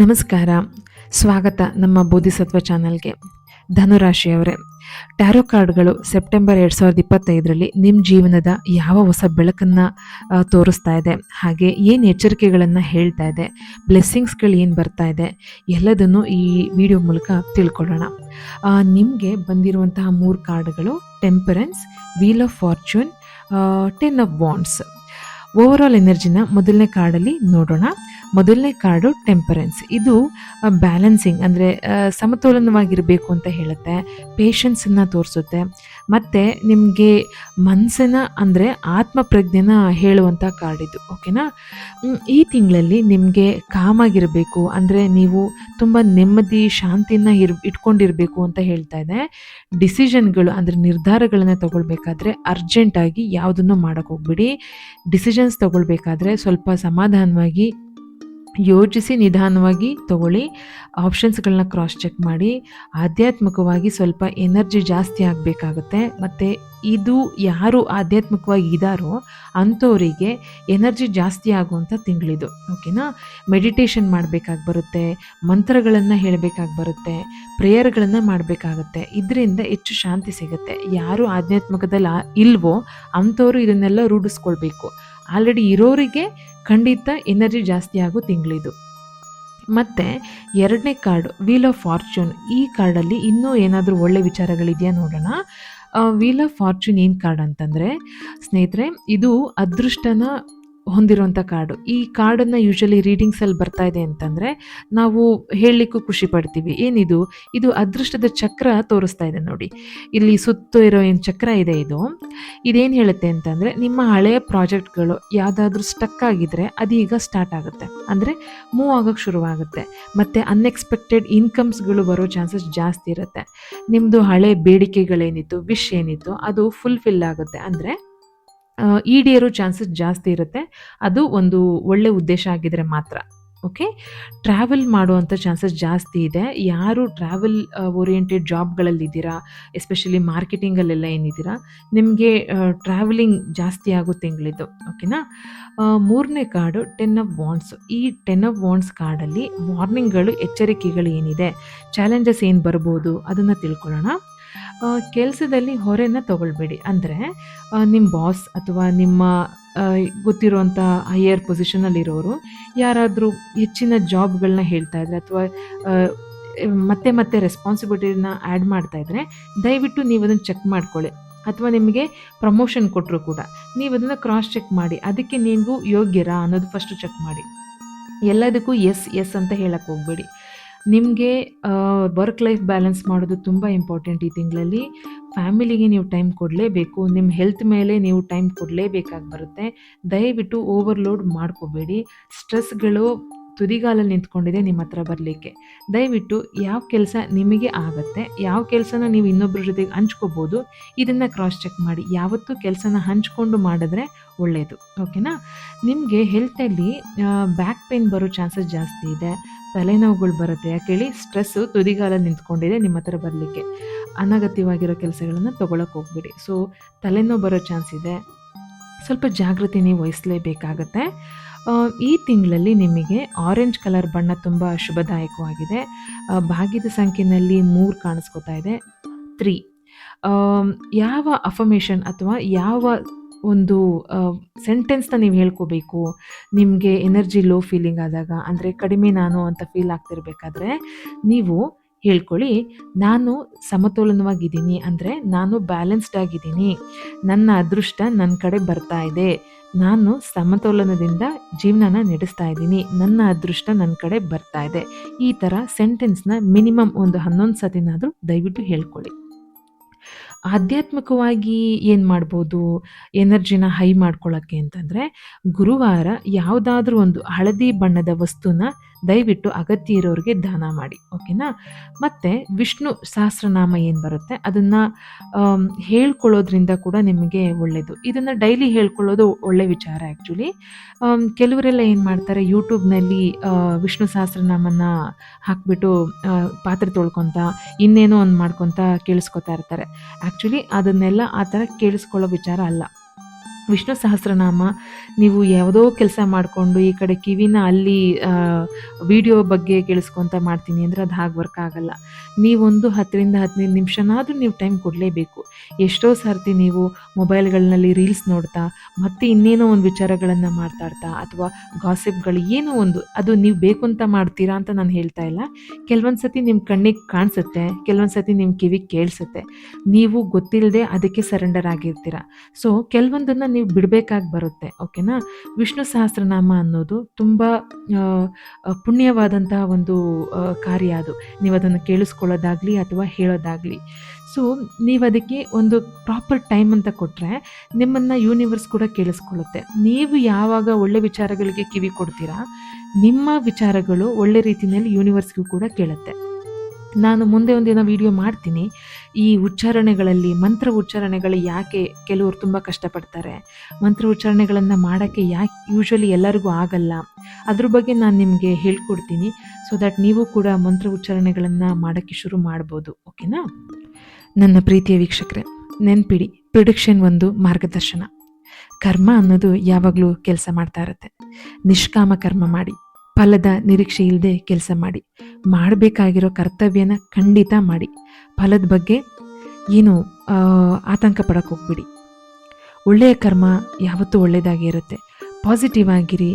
ನಮಸ್ಕಾರ. ಸ್ವಾಗತ ನಮ್ಮ ಬೋಧಿಸತ್ವ ಚಾನಲ್ಗೆ. ಧನುರಾಶಿಯವರೇ, ಟ್ಯಾರೋ ಕಾರ್ಡ್ಗಳು ಸೆಪ್ಟೆಂಬರ್ ಎರಡು ಸಾವಿರದ ಇಪ್ಪತ್ತೈದರಲ್ಲಿ ನಿಮ್ಮ ಜೀವನದ ಯಾವ ಹೊಸ ಬೆಳಕನ್ನು ತೋರಿಸ್ತಾ ಇದೆ? ಹಾಗೆ ಏನು ಎಚ್ಚರಿಕೆಗಳನ್ನು ಹೇಳ್ತಾ ಇದೆ? ಬ್ಲೆಸ್ಸಿಂಗ್ಸ್ಗಳು ಏನು ಬರ್ತಾ ಇದೆ? ಎಲ್ಲದನ್ನು ಈ ವಿಡಿಯೋ ಮೂಲಕ ತಿಳ್ಕೊಳ್ಳೋಣ. ನಿಮಗೆ ಬಂದಿರುವಂತಹ ಮೂರು ಕಾರ್ಡ್ಗಳು temperance, wheel of fortune ten of wands overall ಎನರ್ಜಿನ ಮೊದಲನೇ ಕಾರ್ಡಲ್ಲಿ ನೋಡೋಣ. ಮೊದಲನೇ ಕಾರ್ಡು ಟೆಂಪರೆನ್ಸ್ ಇದು ಬ್ಯಾಲೆನ್ಸಿಂಗ್ ಅಂದರೆ ಸಮತೋಲನವಾಗಿರಬೇಕು ಅಂತ ಹೇಳುತ್ತೆ ಪೇಷನ್ಸನ್ನು ತೋರಿಸುತ್ತೆ. ಮತ್ತು ನಿಮಗೆ ಮನಸ್ಸನ್ನ ಅಂದರೆ ಆತ್ಮಪ್ರಜ್ಞೆನ ಹೇಳುವಂಥ ಕಾರ್ಡ್ ಇದು ಓಕೆನಾ ಈ ತಿಂಗಳಲ್ಲಿ ನಿಮಗೆ ಕಾಮಾಗಿರಬೇಕು, ಅಂದರೆ ನೀವು ತುಂಬ ನೆಮ್ಮದಿ ಶಾಂತಿನ ಇಟ್ಕೊಂಡಿರಬೇಕು ಅಂತ ಹೇಳ್ತಾ ಇದೆ. ಡಿಸಿಷನ್ಗಳು ಅಂದರೆ ನಿರ್ಧಾರಗಳನ್ನು ತಗೊಳ್ಬೇಕಾದ್ರೆ ಅರ್ಜೆಂಟಾಗಿ ಯಾವುದನ್ನು ಮಾಡೋಕ್ಕೆ ಹೋಗ್ಬಿಡಿ. ಡಿಸಿಷನ್ಸ್ ತಗೊಳ್ಬೇಕಾದ್ರೆ ಸ್ವಲ್ಪ ಸಮಾಧಾನವಾಗಿ ಯೋಚಿಸಿ, ನಿಧಾನವಾಗಿ ತಗೊಳ್ಳಿ. ಆಪ್ಷನ್ಸ್ಗಳನ್ನ ಕ್ರಾಸ್ ಚೆಕ್ ಮಾಡಿ. ಆಧ್ಯಾತ್ಮಿಕವಾಗಿ ಸ್ವಲ್ಪ ಎನರ್ಜಿ ಜಾಸ್ತಿ ಆಗಬೇಕಾಗುತ್ತೆ. ಮತ್ತು ಇದು ಯಾರು ಆಧ್ಯಾತ್ಮಿಕವಾಗಿ ಇದ್ದಾರೋ ಅಂಥವರಿಗೆ ಎನರ್ಜಿ ಜಾಸ್ತಿ ಆಗುವಂಥ ತಿಂಗಳಿದು. ಓಕೆನಾ ಮೆಡಿಟೇಷನ್ ಮಾಡಬೇಕಾಗಿ ಬರುತ್ತೆ. ಮಂತ್ರಗಳನ್ನು ಹೇಳಬೇಕಾಗಿ ಬರುತ್ತೆ. ಪ್ರೇಯರ್ಗಳನ್ನು ಮಾಡಬೇಕಾಗುತ್ತೆ. ಇದರಿಂದ ಹೆಚ್ಚು ಶಾಂತಿ ಸಿಗುತ್ತೆ. ಯಾರು ಆಧ್ಯಾತ್ಮಿಕದಲ್ಲಿ ಇಲ್ವೋ ಅಂಥವರು ಇದನ್ನೆಲ್ಲ ರೂಢಿಸ್ಕೊಳ್ಬೇಕು. ಆಲ್ರೆಡಿ ಇರೋರಿಗೆ ಖಂಡಿತ ಎನರ್ಜಿ ಜಾಸ್ತಿ ಆಗೋ ತಿಂಗಳಿದು. ಮತ್ತು ಎರಡನೇ ಕಾರ್ಡ್ ವೀಲ್ ಆಫ್ ಫಾರ್ಚೂನ್ ಈ ಕಾರ್ಡಲ್ಲಿ ಇನ್ನೂ ಏನಾದರೂ ಒಳ್ಳೆ ವಿಚಾರಗಳಿದೆಯಾ ನೋಡೋಣ. ವೀಲ್ ಆಫ್ ಫಾರ್ಚೂನ್ ಏನು ಕಾರ್ಡ್ ಅಂತಂದರೆ, ಸ್ನೇಹಿತರೆ, ಇದು ಅದೃಷ್ಟನ ಹೊಂದಿರುವಂಥ ಕಾರ್ಡು ಈ ಕಾರ್ಡನ್ನು ಯೂಶಲಿ ರೀಡಿಂಗ್ಸಲ್ಲಿ ಬರ್ತಾ ಇದೆ ಅಂತಂದರೆ ನಾವು ಹೇಳಲಿಕ್ಕೂ ಖುಷಿ ಪಡ್ತೀವಿ. ಏನಿದು? ಇದು ಅದೃಷ್ಟದ ಚಕ್ರ ತೋರಿಸ್ತಾ ಇದೆ ನೋಡಿ. ಇಲ್ಲಿ ಸುತ್ತು ಇರೋ ಏನು ಚಕ್ರ ಇದೆ ಇದು. ಇದೇನು ಹೇಳುತ್ತೆ ಅಂತಂದರೆ ನಿಮ್ಮ ಹಳೆಯ ಪ್ರಾಜೆಕ್ಟ್ಗಳು ಯಾವುದಾದ್ರೂ ಸ್ಟಕ್ ಆಗಿದ್ರೆ ಅದೀಗ ಸ್ಟಾರ್ಟ್ ಆಗುತ್ತೆ. ಅಂದರೆ ಮೂವ್ ಆಗೋಕ್ಕೆ ಶುರುವಾಗುತ್ತೆ. ಮತ್ತು ಅನ್ಎಕ್ಸ್ಪೆಕ್ಟೆಡ್ ಇನ್ಕಮ್ಸ್ಗಳು ಬರೋ ಚಾನ್ಸಸ್ ಜಾಸ್ತಿ ಇರುತ್ತೆ. ನಿಮ್ಮದು ಹಳೆ ಬೇಡಿಕೆಗಳೇನಿತ್ತು ವಿಶ್ ಏನಿತ್ತು, ಅದು ಫುಲ್ಫಿಲ್ ಆಗುತ್ತೆ. ಅಂದರೆ ಈಡೇರೋ ಚಾನ್ಸಸ್ ಜಾಸ್ತಿ ಇರುತ್ತೆ. ಅದು ಒಂದು ಒಳ್ಳೆ ಉದ್ದೇಶ ಆಗಿದ್ರೆ ಮಾತ್ರ. ಓಕೆ ಟ್ರಾವೆಲ್ ಮಾಡುವಂಥ ಚಾನ್ಸಸ್ ಜಾಸ್ತಿ ಇದೆ. ಯಾರು ಟ್ರಾವೆಲ್ ಓರಿಯೆಂಟೆಡ್ ಜಾಬ್ಗಳಲ್ಲಿದ್ದೀರಾ ಎಸ್ಪೆಷಲಿ ಮಾರ್ಕೆಟಿಂಗಲ್ಲೆಲ್ಲ ಏನಿದ್ದೀರಾ, ನಿಮಗೆ ಟ್ರಾವೆಲಿಂಗ್ ಜಾಸ್ತಿ ಆಗೋ ತಿಂಗಳಿದ್ದು. ಓಕೆನಾ ಮೂರನೇ ಕಾರ್ಡು ಟೆನ್ ಆಫ್ ವಾಂಡ್ಸ್ ಈ ಟೆನ್ ಆಫ್ ವಾಂಡ್ಸ್ ಕಾರ್ಡಲ್ಲಿ ವಾರ್ನಿಂಗ್ಗಳು ಎಚ್ಚರಿಕೆಗಳು ಏನಿದೆ ಚಾಲೆಂಜಸ್ ಏನು ಬರ್ಬೋದು, ಅದನ್ನು ತಿಳ್ಕೊಳ್ಳೋಣ. ಕೆಲಸದಲ್ಲಿ ಹೊರೆನ ತಗೊಳ್ಬೇಡಿ. ಅಂದರೆ ನಿಮ್ಮ ಬಾಸ್ ಅಥವಾ ನಿಮ್ಮ ಗೊತ್ತಿರುವಂಥ ಹೈಯರ್ ಪೊಸಿಷನಲ್ಲಿರೋರು ಯಾರಾದರೂ ಹೆಚ್ಚಿನ ಜಾಬ್ಗಳನ್ನ ಹೇಳ್ತಾ ಇದ್ರೆ ಅಥವಾ ಮತ್ತೆ ಮತ್ತೆ ರೆಸ್ಪಾನ್ಸಿಬಿಲಿಟಿನ ಆ್ಯಡ್ ಮಾಡ್ತಾ ಇದ್ರೆ ದಯವಿಟ್ಟು ನೀವು ಅದನ್ನು ಚೆಕ್ ಮಾಡ್ಕೊಳ್ಳಿ. ಅಥವಾ ನಿಮಗೆ ಪ್ರಮೋಷನ್ ಕೊಟ್ಟರು ಕೂಡ ನೀವು ಅದನ್ನು ಕ್ರಾಸ್ ಚೆಕ್ ಮಾಡಿ, ಅದಕ್ಕೆ ನೀವು ಯೋಗ್ಯರಾ ಅನ್ನೋದು ಫಸ್ಟು ಚೆಕ್ ಮಾಡಿ. ಎಲ್ಲದಕ್ಕೂ ಎಸ್ ಎಸ್ ಅಂತ ಹೇಳಕ್ಕೆ ಹೋಗಬೇಡಿ. ನಿಮಗೆ ವರ್ಕ್ ಲೈಫ್ ಬ್ಯಾಲೆನ್ಸ್ ಮಾಡೋದು ತುಂಬ ಇಂಪಾರ್ಟೆಂಟ್ ಈ ತಿಂಗಳಲ್ಲಿ. ಫ್ಯಾಮಿಲಿಗೆ ನೀವು ಟೈಮ್ ಕೊಡಲೇಬೇಕು ನಿಮ್ಮ ಹೆಲ್ತ್ ಮೇಲೆ ನೀವು ಟೈಮ್ ಕೊಡಲೇಬೇಕಾಗಿ ಬರುತ್ತೆ. ದಯವಿಟ್ಟು ಓವರ್ಲೋಡ್ ಮಾಡ್ಕೋಬೇಡಿ. ಸ್ಟ್ರೆಸ್ಗಳು ತುದಿಗಾಲಲ್ಲಿ ನಿಂತ್ಕೊಂಡಿದೆ ನಿಮ್ಮ ಹತ್ರ ಬರಲಿಕ್ಕೆ. ದಯವಿಟ್ಟು ಯಾವ ಕೆಲಸ ನಿಮಗೆ ಆಗುತ್ತೆ, ಯಾವ ಕೆಲಸನ ನೀವು ಇನ್ನೊಬ್ಬರ ಜೊತೆಗೆ ಹಂಚ್ಕೋಬೋದು, ಇದನ್ನು ಕ್ರಾಸ್ ಚೆಕ್ ಮಾಡಿ. ಯಾವತ್ತೂ ಕೆಲಸನ ಹಂಚ್ಕೊಂಡು ಮಾಡಿದ್ರೆ ಒಳ್ಳೆಯದು ಓಕೆನಾ ನಿಮಗೆ ಹೆಲ್ತಲ್ಲಿ ಬ್ಯಾಕ್ ಪೇನ್ ಬರೋ ಚಾನ್ಸಸ್ ಜಾಸ್ತಿ ಇದೆ. ತಲೆನೋವುಗಳು ಬರುತ್ತೆ. ಯಾಕೆ ಹೇಳಿ ಸ್ಟ್ರೆಸ್ಸು ತುದಿಗಾಲ ನಿಂತ್ಕೊಂಡಿದೆ, ನಿಮ್ಮ ಹತ್ರ ಬರಲಿಕ್ಕೆ. ಅನಗತ್ಯವಾಗಿರೋ ಕೆಲಸಗಳನ್ನು ತೊಗೊಳಕ್ಕೆ ಹೋಗ್ಬಿಡಿ. ಸೊ ತಲೆನೋವು ಬರೋ ಚಾನ್ಸ್ ಇದೆ. ಸ್ವಲ್ಪ ಜಾಗೃತಿ ನೀವು ವಹಿಸಲೇಬೇಕಾಗತ್ತೆ. ಈ ತಿಂಗಳಲ್ಲಿ ನಿಮಗೆ ಆರೆಂಜ್ ಕಲರ್ ಬಣ್ಣ ತುಂಬ ಶುಭದಾಯಕವಾಗಿದೆ. ಭಾಗ್ಯದ ಸಂಖ್ಯೆನಲ್ಲಿ ಮೂರು ಕಾಣಿಸ್ಕೊತಾ ಇದೆ. ತ್ರೀ. ಯಾವ ಅಫಮೇಷನ್ ಅಥವಾ ಯಾವ ಒಂದು ಸೆಂಟೆನ್ಸ್ನ ನೀವು ಹೇಳ್ಕೋಬೇಕು. ನಿಮಗೆ ಎನರ್ಜಿ ಲೋ ಫೀಲಿಂಗ್ ಆದಾಗ, ಅಂದರೆ ಕಡಿಮೆ ನಾನು ಅಂತ ಫೀಲ್ ಆಗ್ತಿರ್ಬೇಕಾದ್ರೆ, ನೀವು ಹೇಳ್ಕೊಳ್ಳಿ, ನಾನು ಸಮತೋಲನವಾಗಿದ್ದೀನಿ, ಅಂದರೆ ನಾನು ಬ್ಯಾಲೆನ್ಸ್ಡ್ ಆಗಿದ್ದೀನಿ. ನನ್ನ ಅದೃಷ್ಟ ನನ್ನ ಕಡೆ ಬರ್ತಾ ಇದೆ. ನಾನು ಸಮತೋಲನದಿಂದ ಜೀವನನ ನಡೆಸ್ತಾ ಇದ್ದೀನಿ. ನನ್ನ ಅದೃಷ್ಟ ನನ್ನ ಕಡೆ ಬರ್ತಾ ಇದೆ. ಈ ಥರ ಸೆಂಟೆನ್ಸ್ನ ಮಿನಿಮಮ್ ಒಂದು ಹನ್ನೊಂದು ಸತಿನಾದರೂ ದಯವಿಟ್ಟು ಹೇಳ್ಕೊಳ್ಳಿ. ಆಧ್ಯಾತ್ಮಿಕವಾಗಿ ಏನು ಮಾಡ್ಬೋದು? ಎನರ್ಜಿನ ಹೈ ಮಾಡ್ಕೊಳ್ಳೋಕ್ಕೆ ಅಂತಂದರೆ ಗುರುವಾರ ಯಾವುದಾದ್ರೂ ಒಂದು ಹಳದಿ ಬಣ್ಣದ ವಸ್ತುನ ದಯವಿಟ್ಟು ಅಗತ್ಯ ಇರೋರಿಗೆ ದಾನ ಮಾಡಿ, ಓಕೆನಾ? ಮತ್ತು ವಿಷ್ಣು ಸಹಸ್ರನಾಮ ಏನು ಬರುತ್ತೆ? ಅದನ್ನು ಹೇಳ್ಕೊಳ್ಳೋದ್ರಿಂದ ಕೂಡ ನಿಮಗೆ ಒಳ್ಳೆಯದು ಇದನ್ನು ಡೈಲಿ ಹೇಳ್ಕೊಳ್ಳೋದು ಒಳ್ಳೆ ವಿಚಾರ ಆ್ಯಕ್ಚುಲಿ ಕೆಲವರೆಲ್ಲ ಏನು ಮಾಡ್ತಾರೆ, ಯೂಟ್ಯೂಬ್ನಲ್ಲಿ ವಿಷ್ಣು ಸಹಸ್ರನಾಮನ ಹಾಕ್ಬಿಟ್ಟು ಪಾತ್ರೆ ತೊಳ್ಕೊತ, ಇನ್ನೇನೋ ಒಂದು ಮಾಡ್ಕೊತ ಕೇಳಿಸ್ಕೊತಾ ಇರ್ತಾರೆ. ಆ್ಯಕ್ಚುಲಿ ಅದನ್ನೆಲ್ಲ ಆ ಥರ ಕೇಳಿಸ್ಕೊಳ್ಳೋ ವಿಚಾರ ಅಲ್ಲ. ವಿಷ್ಣು ಸಹಸ್ರನಾಮ, ನೀವು ಯಾವುದೋ ಕೆಲಸ ಮಾಡಿಕೊಂಡು ಈ ಕಡೆ ಕಿವಿನ ಅಲ್ಲಿ ವಿಡಿಯೋ ಬಗ್ಗೆ ಕೇಳಿಸ್ಕೊಂತ ಮಾಡ್ತೀನಿ ಅಂದರೆ ಅದು ಹಾಗೆ ವರ್ಕ್ ಆಗಲ್ಲ. ನೀವೊಂದು ಹತ್ತರಿಂದ ಹದಿನೈದು ನಿಮಿಷನಾದರೂ ನೀವು ಟೈಮ್ ಕೊಡಲೇಬೇಕು. ಎಷ್ಟೋ ಸರ್ತಿ ನೀವು ಮೊಬೈಲ್ಗಳಲ್ಲಿ ರೀಲ್ಸ್ ನೋಡ್ತಾ, ಮತ್ತೆ ಇನ್ನೇನೋ ಒಂದು ವಿಚಾರಗಳನ್ನು ಮಾತಾಡ್ತಾ, ಅಥವಾ ಗಾಸಿಪ್ಗಳು ಏನೋ ಒಂದು, ಅದು ನೀವು ಬೇಕು ಅಂತ ಮಾಡ್ತೀರಾ ಅಂತ ನಾನು ಹೇಳ್ತಾ ಇಲ್ಲ. ಕೆಲವೊಂದು ಸತಿ ನಿಮ್ಮ ಕಣ್ಣಿಗೆ ಕಾಣಿಸುತ್ತೆ ಕೆಲವೊಂದು ಸತಿ ನಿಮ್ಮ ಕಿವಿಗೆ ಕೇಳಿಸುತ್ತೆ. ನೀವು ಗೊತ್ತಿಲ್ಲದೆ ಅದಕ್ಕೆ ಸರೆಂಡರ್ ಆಗಿರ್ತೀರ. ಸೊ ಕೆಲವೊಂದನ್ನು ನೀವು ಬಿಡಬೇಕಾಗಿ ಬರುತ್ತೆ, ಓಕೆನಾ? ವಿಷ್ಣು ಸಹಸ್ರನಾಮ ಅನ್ನೋದು ತುಂಬ ಪುಣ್ಯವಾದಂತಹ ಒಂದು ಕಾರ್ಯ ಅದು. ನೀವು ಅದನ್ನು ಕೇಳಿಸ್ಕೊಳ್ಳೋದಾಗಲಿ ಅಥವಾ ಹೇಳೋದಾಗಲಿ. ಸೊ ನೀವು ಅದಕ್ಕೆ ಒಂದು ಪ್ರಾಪರ್ ಟೈಮ್ ಅಂತ ಕೊಟ್ಟರೆ ನಿಮ್ಮನ್ನು ಯೂನಿವರ್ಸ್ ಕೂಡ ಕೇಳಿಸ್ಕೊಳ್ಳುತ್ತೆ. ನೀವು ಯಾವಾಗ ಒಳ್ಳೆ ವಿಚಾರಗಳಿಗೆ ಕಿವಿ ಕೊಡ್ತೀರಾ, ನಿಮ್ಮ ವಿಚಾರಗಳು ಒಳ್ಳೆ ರೀತಿಯಲ್ಲಿ ಯೂನಿವರ್ಸ್ಗೂ ಕೂಡ ಕೇಳುತ್ತೆ. ನಾನು ಮುಂದೆ ಒಂದಿನ ವಿಡಿಯೋ ಮಾಡ್ತೀನಿ. ಈ ಉಚ್ಚಾರಣೆಗಳಲ್ಲಿ, ಮಂತ್ರ ಉಚ್ಚಾರಣೆಗಳು ಯಾಕೆ ಕೆಲವರು ತುಂಬ ಕಷ್ಟಪಡ್ತಾರೆ? ಮಂತ್ರ ಉಚ್ಚಾರಣೆಗಳನ್ನು ಮಾಡೋಕ್ಕೆ ಯಾಕೆ ಯೂಶ್ವಲಿ ಎಲ್ಲರಿಗೂ ಆಗಲ್ಲ? ಅದ್ರ ಬಗ್ಗೆ ನಾನು ನಿಮಗೆ ಹೇಳ್ಕೊಡ್ತೀನಿ. ಸೊ ದಟ್ ನೀವು ಕೂಡ ಮಂತ್ರ ಉಚ್ಚಾರಣೆಗಳನ್ನು ಮಾಡೋಕ್ಕೆ ಶುರು ಮಾಡ್ಬೋದು. ಓಕೆನಾ ನನ್ನ ಪ್ರೀತಿಯ ವೀಕ್ಷಕರೇ, ನೆನ್ಪಿಡಿ ಪ್ರಿಡಿಕ್ಷನ್ ಒಂದು ಮಾರ್ಗದರ್ಶನ. ಕರ್ಮ ಅನ್ನೋದು ಯಾವಾಗಲೂ ಕೆಲಸ ಮಾಡ್ತಾ ಇರುತ್ತೆ. ನಿಷ್ಕಾಮ ಕರ್ಮ ಮಾಡಿ, ಫಲದ ನಿರೀಕ್ಷೆ ಇಲ್ಲದೆ ಕೆಲಸ ಮಾಡಿ. ಮಾಡಬೇಕಾಗಿರೋ ಕರ್ತವ್ಯನ ಖಂಡಿತ ಮಾಡಿ. ಫಲದ ಬಗ್ಗೆ ಏನು ಆತಂಕ ಪಡಕ್ಕೆ ಹೋಗ್ಬಿಡಿ. ಒಳ್ಳೆಯ ಕರ್ಮ ಯಾವತ್ತೂ ಒಳ್ಳೆಯದಾಗಿ ಇರುತ್ತೆ. ಪಾಸಿಟಿವ್ ಆಗಿರಿ.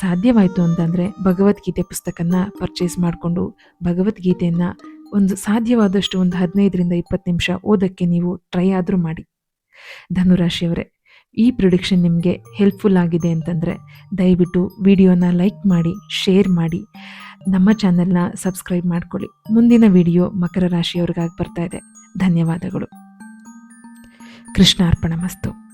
ಸಾಧ್ಯವಾಯಿತು ಅಂತಂದರೆ ಭಗವದ್ಗೀತೆ ಪುಸ್ತಕನ ಪರ್ಚೇಸ್ ಮಾಡಿಕೊಂಡು ಭಗವದ್ಗೀತೆಯನ್ನು ಒಂದು ಸಾಧ್ಯವಾದಷ್ಟು ಒಂದು ಹದಿನೈದರಿಂದ ಇಪ್ಪತ್ತು ನಿಮಿಷ ಓದೋಕ್ಕೆ ನೀವು ಟ್ರೈ ಆದರೂ ಮಾಡಿ. ಧನುರಾಶಿಯವರೇ, ಈ ಪ್ರಿಡಿಕ್ಷನ್ ನಿಮಗೆ ಹೆಲ್ಪ್ಫುಲ್ ಆಗಿದೆ ಅಂತಂದರೆ ದಯವಿಟ್ಟು ವಿಡಿಯೋನ ಲೈಕ್ ಮಾಡಿ, ಶೇರ್ ಮಾಡಿ. ನಮ್ಮ ಚಾನೆಲ್ನ ಸಬ್ಸ್ಕ್ರೈಬ್ ಮಾಡ್ಕೊಳ್ಳಿ. ಮುಂದಿನ ವಿಡಿಯೋ ಮಕರ ರಾಶಿಯವ್ರಿಗಾಗಿ ಬರ್ತಾ ಇದೆ. ಧನ್ಯವಾದಗಳು. ಕೃಷ್ಣಾರ್ಪಣ ಮಸ್ತು.